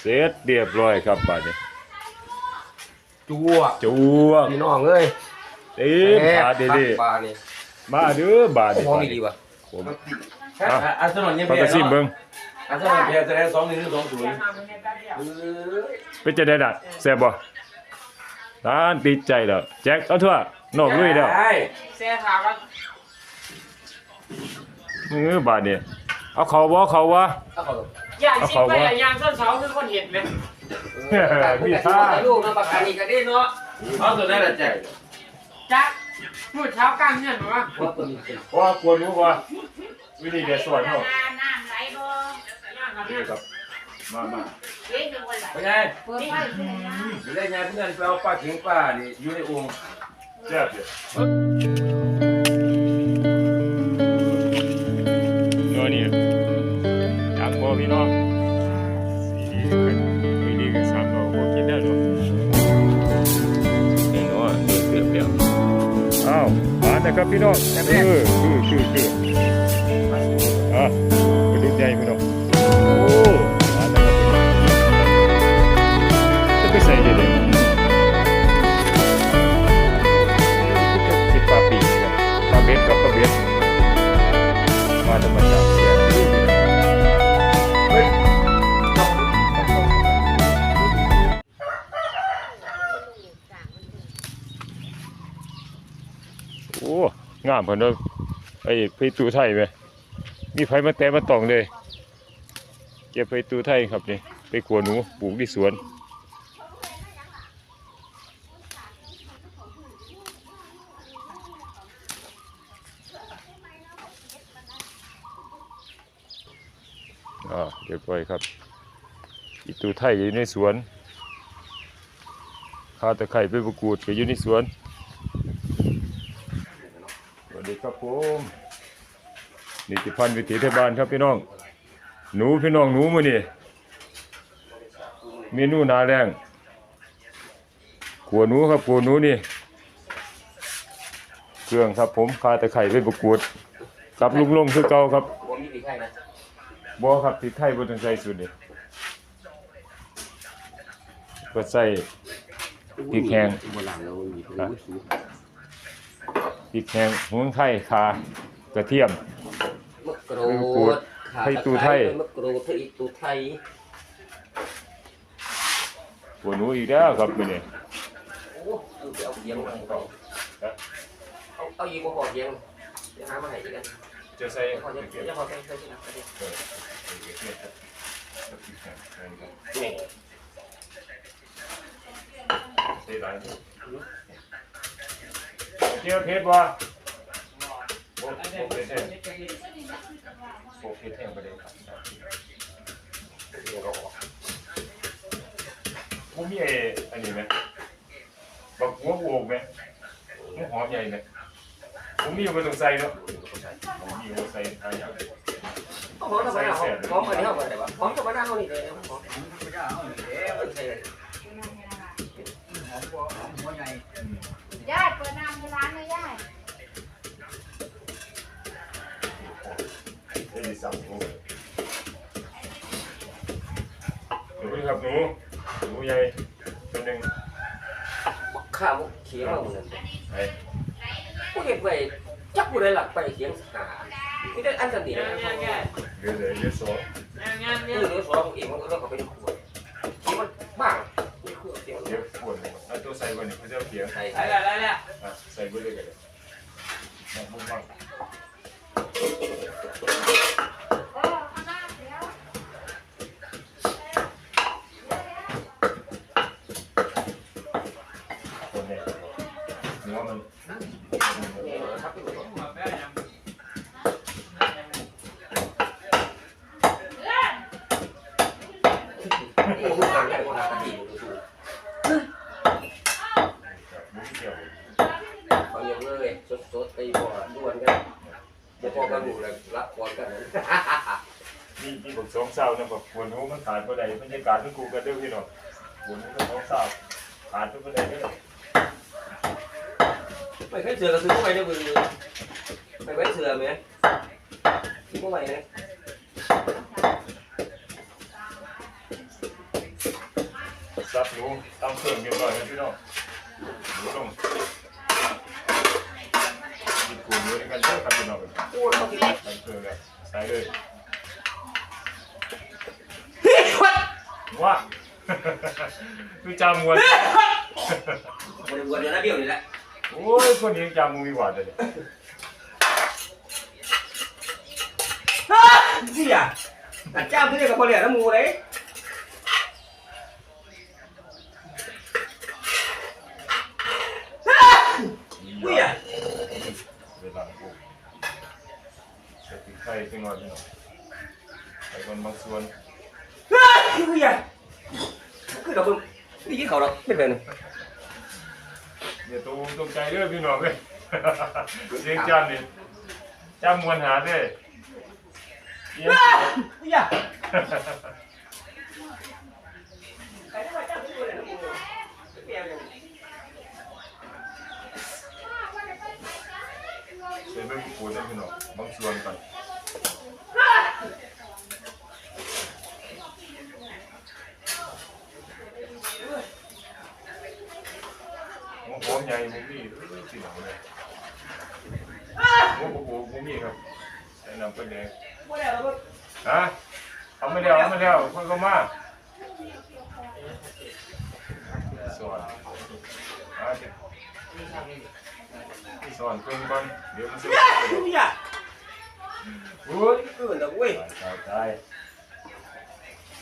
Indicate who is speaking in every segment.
Speaker 1: เสร็จเรียบร้อยครับบัดนี้
Speaker 2: จั่ว
Speaker 1: จวก
Speaker 2: พี่น้องเอ้ย
Speaker 1: เต็มบาด
Speaker 2: ดี
Speaker 1: ดี
Speaker 2: ปลานี่
Speaker 1: ๆมาเด้อบาด
Speaker 2: โอ้
Speaker 1: นี้
Speaker 2: โหนี่ดีว่ะ
Speaker 1: ผม
Speaker 3: อะอาร์เซนอลยัง
Speaker 1: ปาก
Speaker 3: แพ้
Speaker 1: กาซิม
Speaker 3: เนาะ
Speaker 1: เบิ่ง
Speaker 3: อาร์เซนอลแพ้แสดงสองหนึ่งหรือสองศูนย์
Speaker 1: เป็นจะได้ดัดแซ่บบ่ร้านติดใจแล้วแจ็คเอาทั่วนอกลุยแล้ว
Speaker 3: ใช่
Speaker 4: เสียถามว่า
Speaker 1: เออบาดนี้ เอาเขาบ่เขาวะ
Speaker 2: เอาเขา
Speaker 4: อย่างชิมไปอย่างยางส้นเสาคือคนเห็นไหม
Speaker 1: มีท่า
Speaker 2: ลูกนะปากกานี่ก็ได้เนาะ
Speaker 3: เอาตัวนั้นแหละแจ็ค
Speaker 4: จักพูดเช้ากลางเนี่ยหนูว่า
Speaker 2: ว่าตัวนี้เป็น
Speaker 1: ว่ากวนรู้ว่าวิธีแกสวนเฮา
Speaker 5: น้ำไหลบ่
Speaker 4: ย่างครับ
Speaker 1: นี่ครับมามา
Speaker 5: เฮ้ยจังหวะไหล
Speaker 3: ไปไง
Speaker 5: เปิดไฟขึ้นเลยนะ
Speaker 3: ไปได้ไงเพื่อนไปเอาปลาเข็งปลานี่อยู่ในโอ่ง
Speaker 1: แซ่บอยู่เนะครับพี่น้องเออคือคือคือามเพิ่นเด้อไอ้ไปตูไทยไหมมีไผมาแต่มาตองเลยเก็บไปตูไทยครับนี่ไปขัวหนูปลูกที่สวนอ่าเรียบร้อยครับอีตูไทยอยู่ในสวนข้าวตะไคร้ไปประกูดก็อยู่ในสวนสวัสดี ครับผมนิติพันธ์วิถีไทยบ้านครับพี่น้อง หนูพี่น้องหนูมือนี้เมนูนาแรงขัวหนูครับขัวหนูนี่ เครื่องครับผมข้าตะไคร้ไปประกูดกับลุงลงคือเก่าครับบ่ครับที่ไทยบ่ต้งใส่สุดนี่ก็ใส่พริกแห้ง พริกแห้งหัวไทยคากระเทียม
Speaker 2: มะกรู
Speaker 1: กูด
Speaker 2: ด
Speaker 1: ไทยตูไทย
Speaker 2: มะกรูดไทยตูไทย
Speaker 1: หัวหนูอีกแล้วครับมื้อนี้
Speaker 2: โอ้เอาไปเอาเยียงมาให้เขาเอาเอายีงมาห่อเยียงเดี๋ยวหามาให้อีกนะ
Speaker 1: จะใส่
Speaker 2: ห่อเยียงเดี๋ยวห่อใส่ใส่ที่ไหนนี่
Speaker 1: ใส่หลาย เจียวเผ็ดบ่โอ้โหเผ็ดแท้โอ้เผ็ดแท้บ่ได้ครับผมมีไอ้อันนี้ไหมบักหัวโบกไหมหัวหอมใหญ่ไหมผมมีอยู่บ่ต้องใส่เนาะผมมีอยู่บ่ใส่หาอย่าง
Speaker 2: หอมธรรมดาหอมอันนี้หอมอะไรวะหอมธรรมาเท่านี้เลยหอมใส่
Speaker 5: ย่าเปิดน้ำในร้านเลยย่า
Speaker 1: ได้ดีสับหนูหนูครับหนูหนูใหญ่ตัวหนึ่ง
Speaker 2: ข้าวเขียงเราเหมือน
Speaker 1: ไอ้
Speaker 2: ผู้เห็นไปจักผู้ใดหลักไปเขียงหาที่ได้อันสันติ
Speaker 4: ย่างย่างย่าง
Speaker 1: เรือเลยเรือสอง
Speaker 4: ย่างย่าง
Speaker 2: นี่
Speaker 4: ย่าง
Speaker 2: เนื้อสองเองมันก็ไปในขวดเขียงมันบ้างนี่คือเขียง
Speaker 1: เดี๋ยวปวดเอาตัว ใส่บนนี้เขาจะเอาเขียง
Speaker 2: ใส่
Speaker 4: อะไรอะไรเนี่ย
Speaker 1: อะใส่บนเลยกันเลยมองมุมบ้าง
Speaker 5: เออข้างหน้าเดี๋ยว
Speaker 1: คนเนี่ยเนื้อมัน
Speaker 2: ครับ
Speaker 4: หัวแป้ยัง
Speaker 2: นี่คือการแก้ปัญหาคดีดู
Speaker 1: มุ้งเกี่ยว
Speaker 2: เขาอย่างเลยสดๆตีบ่อด้วนกันเดี๋ยวพอกันอยู่แล้วรับก่อนกัน
Speaker 1: นี่ที่ผมสองเศร้านะแบบปวด หูมันขาดบ่ได้บรรยากาศมันกูกันเด้อพี่น้องปวดหูมันสองเศร้าขาดทุกประเด็นเลย
Speaker 2: ไม่เคยเสือก็ซื้อเข้าไปในมือไม่เคยเสือไหมซื้อเข้าไปไหม
Speaker 1: ดูตามเครื่องเรียบร้อยแล้วพี่น้องดูลงกินกูเยอะด้วยกันเยอะครับพี่น้อง
Speaker 2: โอ้ยเขากิน
Speaker 1: ตามเครื่องเลยใส่เลย ว่าคือจำมวน
Speaker 2: บริวารเดือนะเบี้ยวนี่แหละ
Speaker 1: โอ้ยคนนี้จำมูมีหวานเลย
Speaker 2: เสียแต่จ้าที่เรียกกับคนเหลี่ยน้ำมูเลยเสีย
Speaker 1: เวลาปลูกใส่พริกไทยขึ้นมาพี่น้องใส่คนบางส่วน
Speaker 2: เสียคือเราเพิ่งนี่ยี่เขาเราไม่เป็นแบบนี้
Speaker 1: เดี๋ยวตูมตกใจเด้องพี่น้องเลยเสียงจำนี่จำมวนหาด้อเสียง
Speaker 2: เสีย
Speaker 1: ใส่เบิ่งปูนะพี่น้องบางส่วนก่อน หมูหอมใหญ่หมูมี่เอ้ยพี่น้องเลยหมูปูหมูมี่ครับใส่น้ำปลาแดงฮะเอาไม่แล้วเอาไม่แล้วคนก็มาสอนอะเดี๋ยวสอนเพิ่งก่อนเดี๋ยวมันจะโอ้ย
Speaker 2: เออแล้วเว้ย
Speaker 1: ตายตาย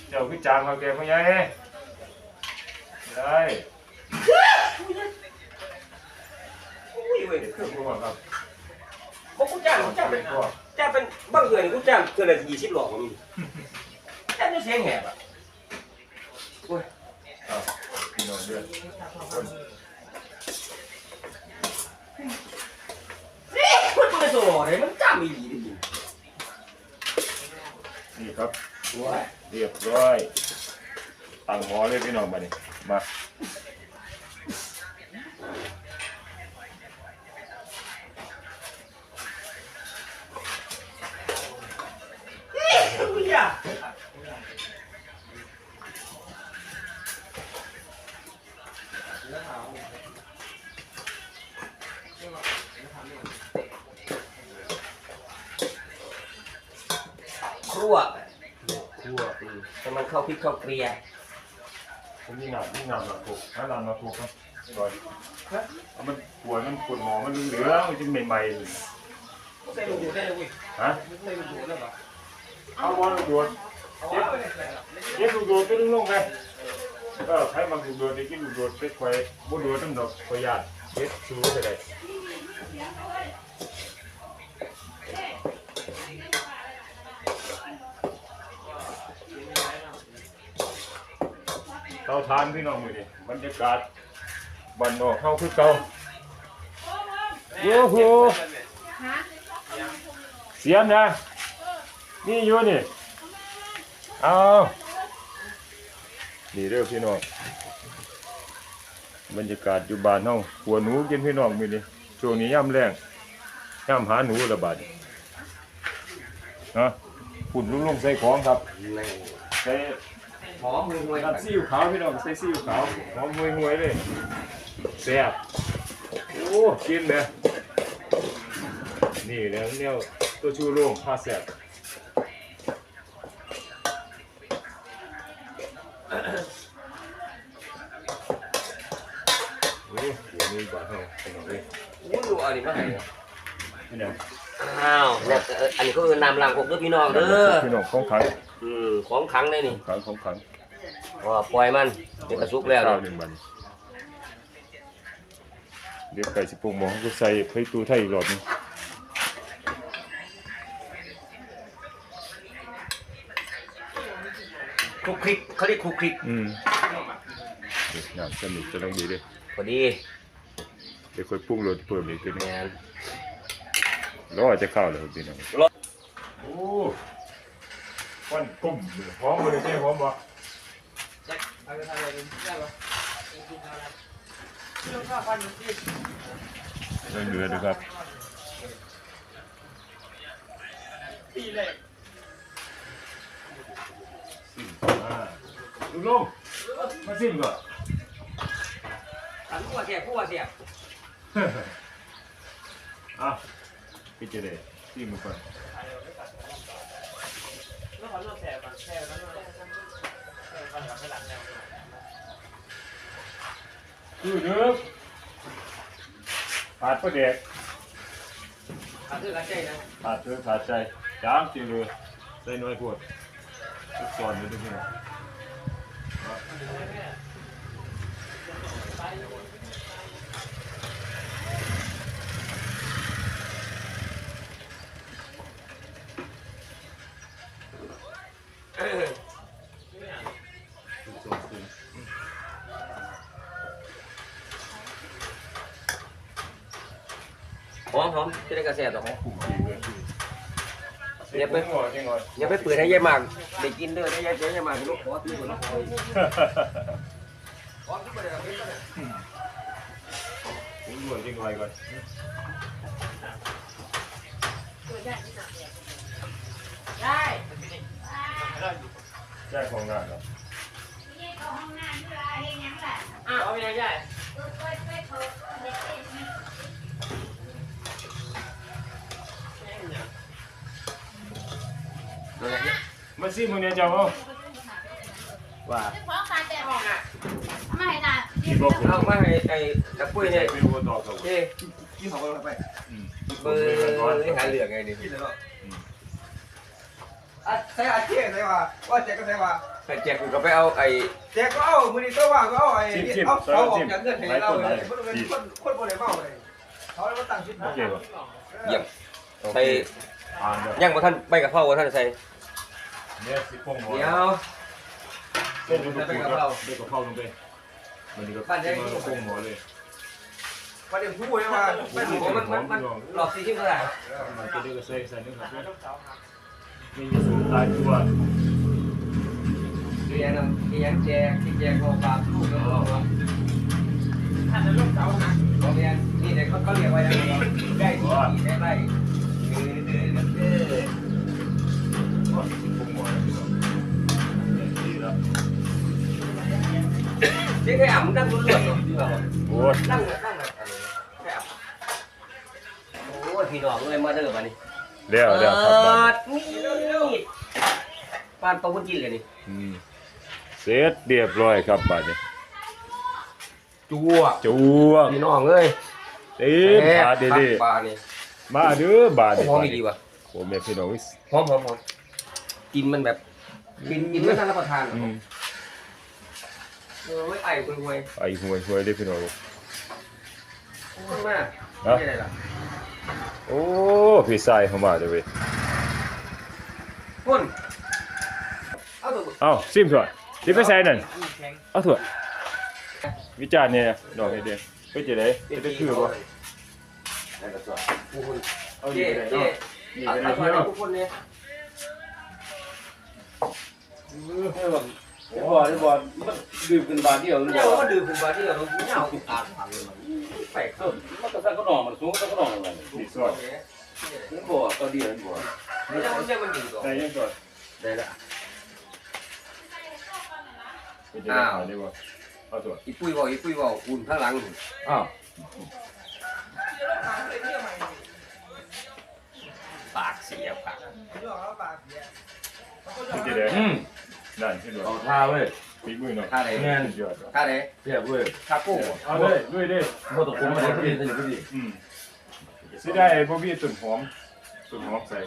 Speaker 1: เจ้าพี่จางเขาแกพ่อใหญ่ได้
Speaker 2: อุ้ย เว้ย
Speaker 1: เครื่องพวกครับ
Speaker 2: บอกกูจ้างกูจ้างเป็นจ้างเป็นบางเดือนกูจ้างเดือนละยี่สิบหลอกมีจ้างจะเสียงแหบอะ
Speaker 1: อ้าวพี่น้องเดือนคน
Speaker 2: นี่มันเป็นโซ่เลยมันจ้างมีดีดิ
Speaker 1: นี่ครับ
Speaker 2: ว้าย
Speaker 1: เรียบร้อยตั้งหมอเลยพี่น้องมาดิมา
Speaker 2: เสีย ครัว
Speaker 1: คั่วคือ
Speaker 2: ให้มันเข้าพริกเข้าเกลีย
Speaker 1: ผมมีหนักมีหนักหนักถูกถ้าหนักหนักถูกครับร้อยเอามันปวดมันปวดหมอมันเหลือมันจะใหม่ๆเลย
Speaker 2: ใส่ลูกดูได้เลยเว้ย
Speaker 1: ฮะ
Speaker 2: ใส่ลูกดูได้ปะ
Speaker 1: เอาบอลลูกโดด
Speaker 2: เอาไว้ไม่ได้ใส่หรอก
Speaker 1: เก็บลูกโดดไปลงไปเออใครมันลูกโดดได้กินลูกโดดเป็ดควายบ่โดดน้ำดอกควายยาดเก็บชูไปได้ เตาทานพี่น้องมือนี่บรรยากาศบ้านนอกเข้าคือเก่าโอ้โห
Speaker 5: ฮะ
Speaker 1: เสียมนะนี่อยู่นี่เอานี่เด้อพี่น้องบรรยากาศอยู่บ้านเฮาหัวหนูกินพี่น้องมื้อนี้ช่วงนี้ย่ำแรงย่ำหาหนูระบาดฮะฝุ่นลุงลงใส่ของครับใส่
Speaker 2: หอมมือห่วย
Speaker 1: น้ำซีอิ๊วขาวพี่น้องใส่ซีอิ๊วขาวหอมห่วยห่วยๆเลยแซ่บโอ้กินเลยนี่แหล้วเนี่ยตัวชูโรงผ้าแซ่บโอ้เดี๋ยวนี้บ้านเฮาพี่น้องเอ้ย
Speaker 2: อุ้ยดูเอาดิมาให้
Speaker 1: พี่น้อง
Speaker 2: อ้าวเนี่ยเอ่ออันนี้ก็คือนำลางกบเด้อพี่น้องเด้อ
Speaker 1: พี่น้องของขัง
Speaker 2: อืมของขังเลยนี่
Speaker 1: ขังของขัง
Speaker 2: ว่าปล่อยมันเดี๋ยวกระซุกแล้ว
Speaker 1: ข้าว
Speaker 2: นี่
Speaker 1: หนึ่งบันเดี๋ยวไก่สิปรุงหมอเขาก็ใส่ไข่ตูไทยอีกรอบหนึง
Speaker 2: คลุกคลิกเขาเรียกคลุกคลิก
Speaker 1: อืมเดี๋ยวน้ำสนุกจะต้องดีเลย
Speaker 2: พอดี
Speaker 1: เดี๋ยวค่อยปรุงรสเพิ่มอีกทีหนึง
Speaker 2: แมน
Speaker 1: รอจะเข้าเลยพี่น้อง
Speaker 2: รอ
Speaker 1: โอ้ ควันกุ้มเลยหอมเลยใช่หอมบ่
Speaker 4: เอาไปทำอะไรกันได้ปะเรื่องข้าวฟันที่
Speaker 1: เรื่องเนื้อด้วยครับ
Speaker 4: ปีแรก
Speaker 1: ซิมอ่าลุงลงมาซิมก่อน
Speaker 2: อันผู้ว่าเสียผู้ว่าเสีย
Speaker 1: อะพี่เจเดที่มือก่อน
Speaker 4: แล้วขอเลือกแสบก่อนแสบแล้วแสบก่อนเดี๋ยวไปหลังแนว
Speaker 1: ดูเด้อขาดประเด็ก
Speaker 2: ขาดเสื้อขาดใจนะ
Speaker 1: ขาดเสื้อขาดใจจ้ามจริงเลยใส่น้อยปวดทุกตอนเลยทุกทีนะ
Speaker 2: เออ
Speaker 1: ทุกตอนเลย
Speaker 2: ห อมหอมจะได้กระแสต่อ
Speaker 1: ผูกดีเลย
Speaker 2: อย่าไป
Speaker 1: งอจังงอ
Speaker 2: อย่าไปเปิดให้ยายหมากได้กินเด้อได้ยายเจ๊ยายหมากลูกขอที่คนละขอขอที่คนละ
Speaker 1: ผมรวยจังไงก่อน
Speaker 5: ได้
Speaker 1: แจ้งของงานครับ
Speaker 5: นี่เข้าห้องน้ำเวลาเห็นยังแหละ
Speaker 4: อ้าวเอาไปยังไง
Speaker 5: เออไปไปเถอะเด็ เด็กนี่
Speaker 1: มาซิมึงเนี่ยเจ้าเอา
Speaker 2: ว่า
Speaker 5: ซื้อของขาดแต่ห้องอะไม่ให้น่ะ
Speaker 1: ที่บอกผม
Speaker 2: เอามาให้ไอ้ตะปุ้ยเนี่ย
Speaker 1: เป็นวัวต่อเขา
Speaker 2: เจ๊
Speaker 3: กินของเราไป
Speaker 1: อืม
Speaker 2: เบอร์หาเหลืองไงนี่
Speaker 3: กินเลยว่า
Speaker 6: อะใส่อาเจียใส่ว่าว่าแจกก็ใส่ว่า
Speaker 2: ใครแจกกูก็ไปเอาไอ้
Speaker 6: แจกก็เอามือนี้ก็ว่าก็เอาไอ้เอาเอาออกจากเงินให้เราเลยคนเป็นคนคนบ่ได้เมาเลยเขาเลยมาตั้งชุด
Speaker 1: โอเคป่ะ
Speaker 2: เยี่ยม
Speaker 1: โอเค
Speaker 2: ใส่
Speaker 1: อ่านเด้อ
Speaker 2: ย่างบ่ท่านไปกับพ่อบ่ท่านใส่
Speaker 1: เนี่ยสิพงหัว
Speaker 2: เดี๋ยว
Speaker 1: เส้นลูกปูครับเด็กกับเข้าลงไปมันนี่ก็พงหัวเลย
Speaker 6: ประเด็นผู้เนี่ยว่า
Speaker 2: มันมันมันมันหลอกซีชิมเท่าไหร่
Speaker 1: มันจะได้ก็ใส่ใส่นึงครับนี่สูตรตายตัว
Speaker 2: เรียนอะเรียนแจกที่แจกของฝากลูกแล้วก็
Speaker 4: ท่านจะลูกเสานะ
Speaker 2: ของเรียนนี่เด็กเขาเขาเรียกว่าอะไรได้ที่ได้ไร่เออเออเออ เจ๊แค่อ่ำนั่งรุ่นๆเนาะที่ว่า
Speaker 1: โอ้ย
Speaker 2: นั่งนั่งอะไรแค่อ่ำโอ้ยพี่น้องเลยมาเด้อมานี่
Speaker 1: เดี๋ยวเดี๋ยวครับบ้าน
Speaker 2: นี่บ้านปะวุ้นจีนเลยนี่
Speaker 1: อืมเสร็จเรียบร้อยครับบ้านนี้
Speaker 2: จัว
Speaker 1: จัว
Speaker 2: พี่น้องเอ้ย
Speaker 1: เต็มถาดเด้
Speaker 2: ปลานี่
Speaker 1: ๆมาเด้อบาด
Speaker 2: หอมอีกดีว่ะ
Speaker 1: โอ้แม่พี่น้อง
Speaker 2: หอมหอมหอมกินมันแบบกินกินไม่ทันรับประทาน
Speaker 1: อื ม
Speaker 2: เออไอ้คุณหวย
Speaker 1: ไอ้ห่วยห่วยเด้พี่น้อง
Speaker 2: ขึ้นมา
Speaker 1: ฮะ
Speaker 2: ไม่ได้ล่ะ
Speaker 1: โอ้พี่ชายเข้ามาเด้อเว้ย
Speaker 2: คุณเอาตัว
Speaker 1: เอ้าซิมถอดสิไปใส่นั่น
Speaker 4: แข็ง
Speaker 1: เอาถอดวิจารณ์เนี่ยดอกเฮ็ดเด้เป็นจังได๋จะได้คือบ่
Speaker 2: ได้กระสอบคุณ
Speaker 1: เอา
Speaker 2: เจ๊
Speaker 1: ดีได้
Speaker 2: เจ๊
Speaker 1: เนาะนี่
Speaker 2: เอา
Speaker 1: ก็ได้
Speaker 2: เอา
Speaker 1: เที่ยว
Speaker 2: ทุกคนเนี่ย
Speaker 3: พอ ที่บอลมันดื่มกันบาทเดียว
Speaker 2: เนี่ยว่าดื่มคุณบาที่เราเนี่ยเอาอ่านฟังเลยมันแปลกสุด
Speaker 3: มันก็สั่งก็นองมันสูงก็นองอะไร
Speaker 1: นี่สอด
Speaker 3: มันบ่ตอนเดียวมันบ่
Speaker 2: นี่จะมันจะมันดีกว่า
Speaker 1: ได้ยังก่อน
Speaker 2: ได้ละ
Speaker 1: เป็นจังได๋เอาได้บ่เอาถอด
Speaker 2: อีปุ้ยบอกอีปุ้ยบอกอุ่นข้างหลัง
Speaker 3: อ้าว
Speaker 2: ปากเสียปาก
Speaker 1: เป็นจัง ได๋
Speaker 3: อืม
Speaker 1: นั่นเห็นบ่
Speaker 3: เอาท่าเว้ย
Speaker 1: ปีมือเนาะ
Speaker 2: ค่าไหน
Speaker 1: แม่นยอด
Speaker 2: ค่าไหน
Speaker 3: เทียบเว้ย
Speaker 2: ค่ากู้
Speaker 1: เอาเลยลุยเด้
Speaker 3: บ่ตกคุมมาได้พี่นี่พี่
Speaker 1: อืมสิได้บ่มีต้นหอมต้นหอมใส่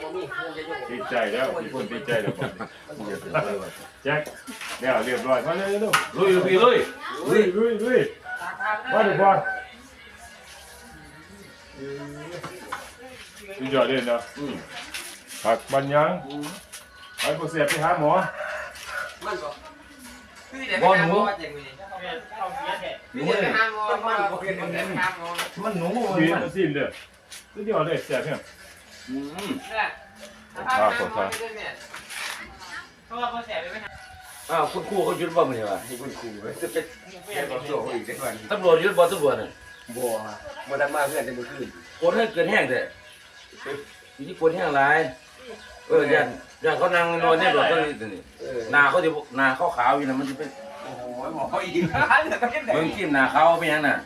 Speaker 2: บ่มีเงินจะยุ่ง
Speaker 1: ติดใจแล้วมีคนติดใจแล้วบ่แจ็คเดี๋ยวเรียบร้อยมาเลยลูก
Speaker 3: ลุยพี่ลุย
Speaker 1: ลุยลุยลุยมาดิพ่อสุดยอดเลยเนาะ
Speaker 3: อืม
Speaker 1: ผักบันยัง ไอ้ผู้เสียไปหาหมอ
Speaker 2: มันก็พี่เดี๋ยวไปหาหมอเจ๋งเลย
Speaker 4: เอาเสียแท้
Speaker 2: พี่เดี๋ยวไปหาหมอมันก็เป็นมันหาหมอ
Speaker 3: มันหนู
Speaker 1: ดีมาซิมเด้อสุดยอดเลยแซ่บเนี่ย
Speaker 3: อืม
Speaker 4: นี่ถ้าพาหาหมอไม่ได้เนี่ยเพราะว่าเขาแสบไปไม่ทัน
Speaker 3: อ้าวคุณครูเขายึดบ่มื้อนี้วะ
Speaker 2: ให้คุณครูไว้จะเป็น
Speaker 4: ไม่อยาก
Speaker 2: ต่อ
Speaker 4: เห็น
Speaker 2: สู้อีกได้ก่อน
Speaker 3: ตำรวจยึดบ่ตำรวจน่ะ
Speaker 2: บ่บ่ทันมาเพื่อนจะมื้อคืน
Speaker 3: คนให้เกินแห้งแท้นี่คนแห้งหลาย เอออย่างอย่างเขานั่งนอนเนี่ยรถก็นี่นี่
Speaker 2: เออ
Speaker 3: หน้าเขาสิหน้าขาวๆอยู่น่ะมันสิเป็น
Speaker 2: โอ้โหอยหมอเขาอีกอันนี้ก็เห็นได้
Speaker 3: เบิ่งขีมหน้าเขาเป็นหยังน่ะ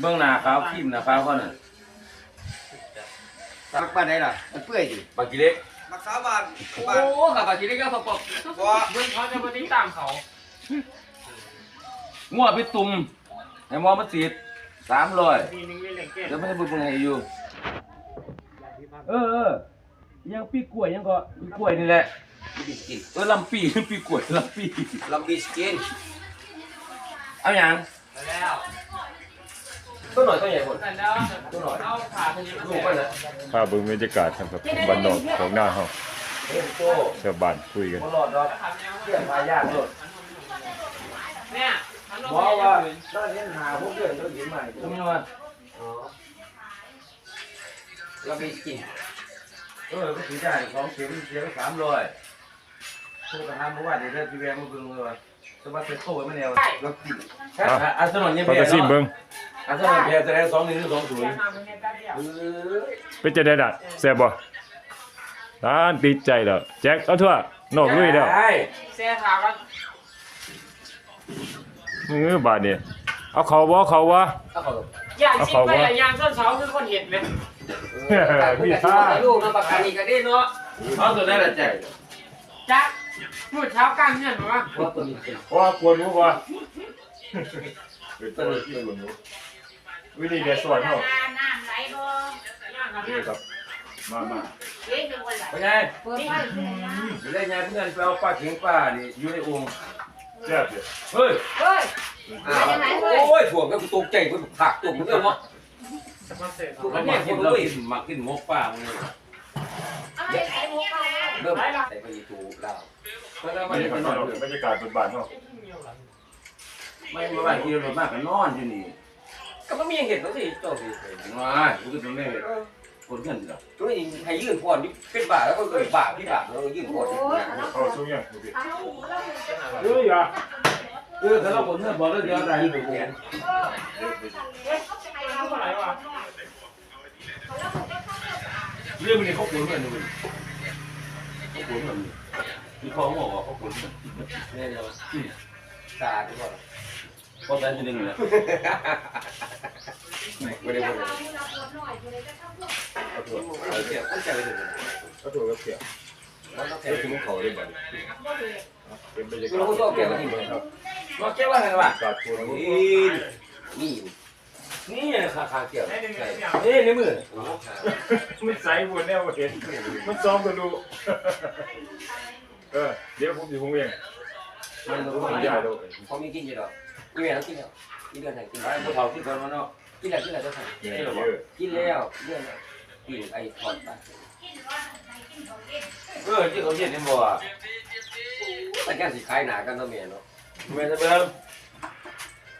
Speaker 3: เบิ่งหน้าเขาขีมหน้าเขาเขาน่ะ
Speaker 2: ตักบ้านไหนล่ะมันเปื่อยดิ
Speaker 3: ปากกิเล็ก
Speaker 6: รักษาบ้าน
Speaker 4: โอ้
Speaker 6: บ้าน
Speaker 4: ขับไปที่นี่ก็สปอร์ต
Speaker 6: บ่
Speaker 4: เพื่อนเขาจะมาติดตามเขา
Speaker 3: งัวไปตุ่มให้หมอมาฉีด300
Speaker 4: ทีนึงเล่นเล่นเกม
Speaker 3: เดี๋ยวไม่ให้เบิ่งให้อยู่ เออเออ ยังปีกล้วยยังก็ปีกล้วยนี่แหละ
Speaker 2: บิสกิน
Speaker 3: เออลำปีปีกล้วยลำปี
Speaker 2: ลำบิสกิน
Speaker 3: เอาหยัง
Speaker 4: แล้ว
Speaker 2: ตัวหน่อยตัวใหญ่คน
Speaker 4: แต่แล้วเอาขาคนนี้มา
Speaker 2: ลู
Speaker 4: เส
Speaker 2: ก
Speaker 4: ร็
Speaker 2: มัน
Speaker 4: จ
Speaker 2: นะ
Speaker 1: ภาพเบิ่งบรรยากาศครับครับบ้านนอกของหน้าเฮา
Speaker 2: เฮ้ยโจ้
Speaker 1: ชาวบ้านคุยกัน
Speaker 2: บ่รอดดอกเกี่ยพายากโลด
Speaker 4: เนี่ยมันลง
Speaker 2: หมอว่าตอนนี้หาพวกเรื่องต้องยินใหม่
Speaker 3: ตรงนี้ว่า
Speaker 2: อ๋อลำบิสกิน
Speaker 3: เออก็ถือได้ของเข็มเสียไปสามร้อยโทรไปหาเมื่อวานเดี๋ยวได้ทีแวมาเบิ่งเลยว่าสวัสดิ์โตไว้ไม่แนวแล้วกินอันสนนยัง
Speaker 1: พอ
Speaker 3: แพ้
Speaker 1: ไปซิมเบิ่ง
Speaker 3: อันสนนแพ้แสดงสองหนึ่งหรือสองศูนย์
Speaker 2: เออ
Speaker 1: เป็นจะได้ดัดแซ่บบ่ร้านติดใจแล้วแจ็คเอาทั่วนอกลุยแล้ว
Speaker 3: ได้
Speaker 4: เสียขาก็
Speaker 1: มือบาดนี่เอาเขาบ่เขาบ่
Speaker 2: เอาเขา
Speaker 4: อย่างชิปไปอย่างยางส้นเสาคือคนเห็นเลย
Speaker 1: มีท่า
Speaker 2: ลูกน้ำปลาคานีกันได้เนาะ
Speaker 3: เอาตัวนั้นแหละแจก
Speaker 4: จักพูดเช้ากลางเนี่ยหนูว่า
Speaker 2: ว่าตัวนี้เป็น
Speaker 1: ว่ากวนรู้บ่เป็นตัวที่กวนรู้วิธีเดสวนเฮา
Speaker 5: น้ำไหลบ่
Speaker 4: ย่างกัน
Speaker 1: นี่
Speaker 4: เนี่ย
Speaker 1: ครับมามา
Speaker 5: เฮ้ยเป็นวันไหล
Speaker 3: เป็นไง
Speaker 5: เปิดไฟขึ้นนะ
Speaker 3: อยู่ได้ไงเพื่อนไปเอาปลาเข็งปลานี่อยู่ในองค์
Speaker 1: แซ่บเด้อ
Speaker 3: เฮ้ย
Speaker 5: เฮ้ย
Speaker 2: อ้าวโอ้ยถ่วงก็ตกใจก็ผักตกเรื่องเนาะ
Speaker 4: สปอนเซอร์
Speaker 3: ทุกคนมากินเรากินมากินงกปลามึงเลย
Speaker 5: เอาไปใส่หมูเข้าเลย
Speaker 2: เริ่มใส่ไปตูดาว
Speaker 3: ก็แล้ว
Speaker 1: บร
Speaker 3: มัน
Speaker 1: รยา
Speaker 3: ก็
Speaker 1: กาศ
Speaker 3: นอน
Speaker 1: บรรยากาศบ้านๆเฮา
Speaker 3: ไม่มาบ้านกินรถมากก็นอนอยู่นี่
Speaker 2: ก็ไม่มีเห็นแล้วสิโจ้สิ
Speaker 3: ว้ากูก็ตรงนี้คนเงินเหรอ
Speaker 2: ตัวนี้ให้ยื่นก่อนเป็นบาแล้วก็เกิดบาพี่บาแล้วยื่นก่อน
Speaker 1: เอาสู้ยังโอเค
Speaker 5: เอาหมูแล้วมันจะ
Speaker 1: เอ้ยอะ
Speaker 3: เออถ้าเราคนเงินบอกแล้วเดี๋ยวอะไร
Speaker 2: ยื่น
Speaker 3: ไป
Speaker 2: ไป
Speaker 3: เรี
Speaker 2: เรี
Speaker 3: ย
Speaker 2: ย
Speaker 3: น
Speaker 2: น
Speaker 5: เอาไปเอา
Speaker 3: เรื่องนี้เขาคนเงินดูเขาคนเงินมีเขาบอกว่าเขาคนเงิน
Speaker 2: เนี่ยเนาะตาดีกว่า
Speaker 3: เขาแต่จะดึงเลย
Speaker 2: ไม่ได้
Speaker 5: เอา
Speaker 2: พูด
Speaker 5: เราปวดหน่อยจะได้จะเข้าพวก
Speaker 1: เอาถั่ว
Speaker 2: เอาเสียตั้งใจไปถึง
Speaker 1: เอาถั่วกับเขียว
Speaker 2: แล้วก็แค่
Speaker 1: เดี๋ยวถึงเขาเลยบัดเป็นบรรยากาศ
Speaker 2: เราก็ต้องเก็บไว้ที่มือครับ
Speaker 3: มาแก้ว่าไงวะ
Speaker 1: กาศชวน
Speaker 2: นี่นี่
Speaker 3: นี่ขาขาเกี่ยว
Speaker 4: ได้หนึ่งเดียว
Speaker 3: เอ้ในมือ
Speaker 1: มันใสบนแนวเห็นมันซ้อมกันดูเออเดี๋ยวผมสิผมเอง
Speaker 2: มัน
Speaker 1: ผม
Speaker 2: รู้
Speaker 1: ขอ
Speaker 2: ว่า
Speaker 1: อนุญาตดู
Speaker 2: เขามีกินอยู่หรอกินแล้วกินแล้วกินเดือนไหนกิน
Speaker 3: ไอ้พวกเขาที่คนมันเนาะ
Speaker 2: กินแล้วกินแล้วจะท
Speaker 1: เนี่ยเยอะำ
Speaker 2: กินแล้วเดือนกินไอ้ถอดไป
Speaker 3: เออที่เขาเย็นนี่บ่อะ
Speaker 2: แต่แค่สิคล้ายหนากันเนาะเมียเนาะ
Speaker 3: เมียจะเป็น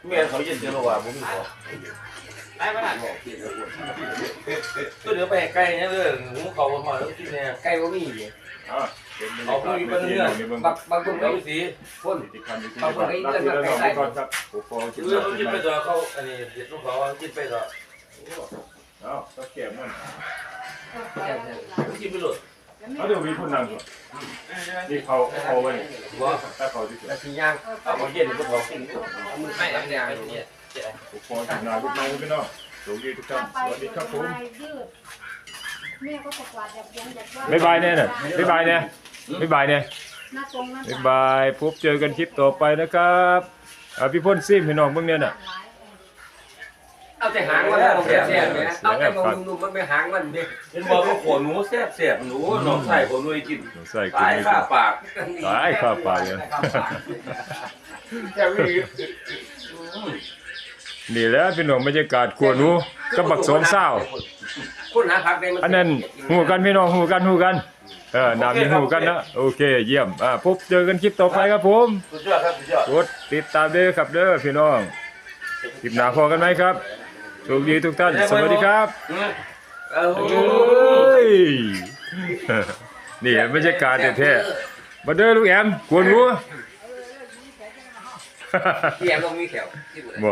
Speaker 3: เมียเขาเย็นเจรว่าผมมีบอก
Speaker 4: ได้ปะล่ะ
Speaker 2: บอกกินแล้ว
Speaker 3: ก็เดี๋ยวไปไกลเนี่ยเลยหูเขามาแล้วกินเนี่ย
Speaker 2: ใกล้ว่ามีอยู่
Speaker 1: อะเป็นบรรยากาศเป็นที่นอนในเมือง
Speaker 2: บางบางคน
Speaker 3: เขา
Speaker 2: เขา
Speaker 3: สี
Speaker 2: คน
Speaker 1: ที่คันที่รักที่แล้วน้องก่อนครับผมขอกิน
Speaker 3: เออเขากินไปต่อเขาอันนี้เด็ดลูกเขากินไปต่อ
Speaker 1: เอ้าก็เก็บมัน
Speaker 3: กินไปเลย
Speaker 1: เอาเดี๋ยวมีคนนั่งก่อนนี่เขาเขาไว้
Speaker 3: ว่า
Speaker 1: ถ้าเขาที่
Speaker 2: แล้วสีย่าง
Speaker 3: เอาของเย็นพวกเขากิน
Speaker 2: มือไม่อันยางเนี่ย
Speaker 1: ผมขอกินนาลูกน้องพี่น้องสวัสดีทุกท่านสวัสดีครับผม
Speaker 5: ยืดแม่ก็ตกวาดแบบยังแบบ
Speaker 1: บ๊ายบายเนี่ยน่ะบ๊ายบายเนี่ยบ๊ายบายเนี่ย
Speaker 5: หน้าตรงหน้า
Speaker 1: บ๊ายบายพบเจอกันคลิปต่อไปนะครับอ่าพี่พ่นซิมพี่น้องเบิ่งเนี่ยน่ะ
Speaker 2: เอาแต่หางมันแล้วผมแก่เนี่ยเอาแต่มองนุ่มๆมันไม่หางมันเด็ก
Speaker 3: เห็นบอกว่าขวหนูแซ่บแซ่บหนูน้องใส่ขวหนูกิน
Speaker 1: ใส่กิน
Speaker 3: ตาย
Speaker 1: ไม่
Speaker 3: ข้า
Speaker 1: กิน
Speaker 3: ปาก
Speaker 1: ตายข้าปากเลย
Speaker 3: แค่วิ่ง
Speaker 1: นี่แหละพี่น้องบรรยากาศครัวหนูกับบักสองเศร้า
Speaker 2: คนหาผักได้มัน
Speaker 1: อันนั้นหูกันพี่น้องหูกันหูกันเออนำนี่หูกันนะโอเค เยี่ยมอ่าพบเจอกันคลิปต่อไปครับผม
Speaker 3: สุดยอดครับสุดยอด
Speaker 1: กดติดตามเด้อครับเด้อพี่น้องคลิปหน้าพอกันไหมครับโชคดีทุกท่านสวัสดีครับ
Speaker 3: เออ
Speaker 1: เอ้ยนี่บรรยากาศแท้ๆมาเด้อลูกแอมกวนหัว
Speaker 2: เกี่ยมต้องมีแขว
Speaker 1: บ่